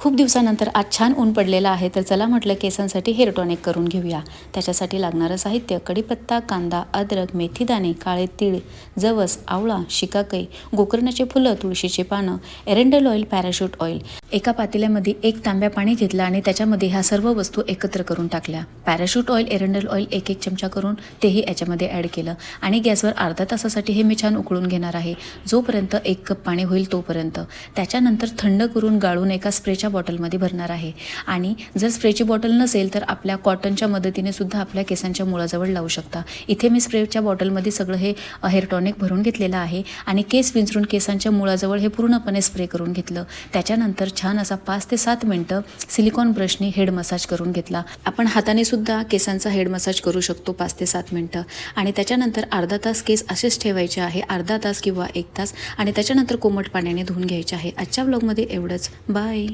खूप दिवसानंतर आज छान ऊन पडलेलं आहे तर चला म्हटलं केसांसाठी हेअर टॉनिक करून घेऊया. त्याच्यासाठी लागणारं साहित्य कढीपत्ता कांदा अद्रक मेथीदाणे काळे तीळ जवस आवळा शिकाकई गोकर्णाचे फुलं तुळशीचे पानं एरेंडल ऑइल पॅराशूट ऑइल. एका पातेल्यामध्ये एक तांब्या पाणी घेतलं आणि त्याच्यामध्ये ह्या सर्व वस्तू एकत्र करून टाकल्या. पॅराशूट ऑइल एरेंडल ऑइल एक एक चमचा करून तेही याच्यामध्ये ॲड केलं. आणि गॅसवर अर्धा तासासाठी हे मी छान उकळून घेणार आहे. जोपर्यंत एक कप पाणी होईल तोपर्यंत. त्याच्यानंतर थंड करून गाळून एका स्प्रेच्या बॉटलमध्ये भरणार आहे. आणि जर स्प्रेची बॉटल नसेल तर आपल्या कॉटनच्या मदतीने सुद्धा आपल्या केसांच्या मुळाजवळ लावू शकता. इथे मी स्प्रेच्या बॉटलमध्ये सगळं हे हेअर टॉनिक भरून घेतलेलं आहे आणि केस विंचरून केसांच्या मुळाजवळ हे पूर्णपणे स्प्रे करून घेतलं. त्याच्यानंतर छान असा पाच ते सात मिनटं सिलिकॉन ब्रशने हेड मसाज करून घेतला. आपण हाताने सुद्धा केसांचा हेड मसाज करू शकतो पाच ते सात मिनटं. आणि त्याच्यानंतर अर्धा तास केस असेच ठेवायचे आहे अर्धा तास किंवा एक तास. आणि त्याच्यानंतर कोमट पाण्याने धुवून घ्यायचे आहे. आजच्या ब्लॉगमध्ये एवढंच. बाय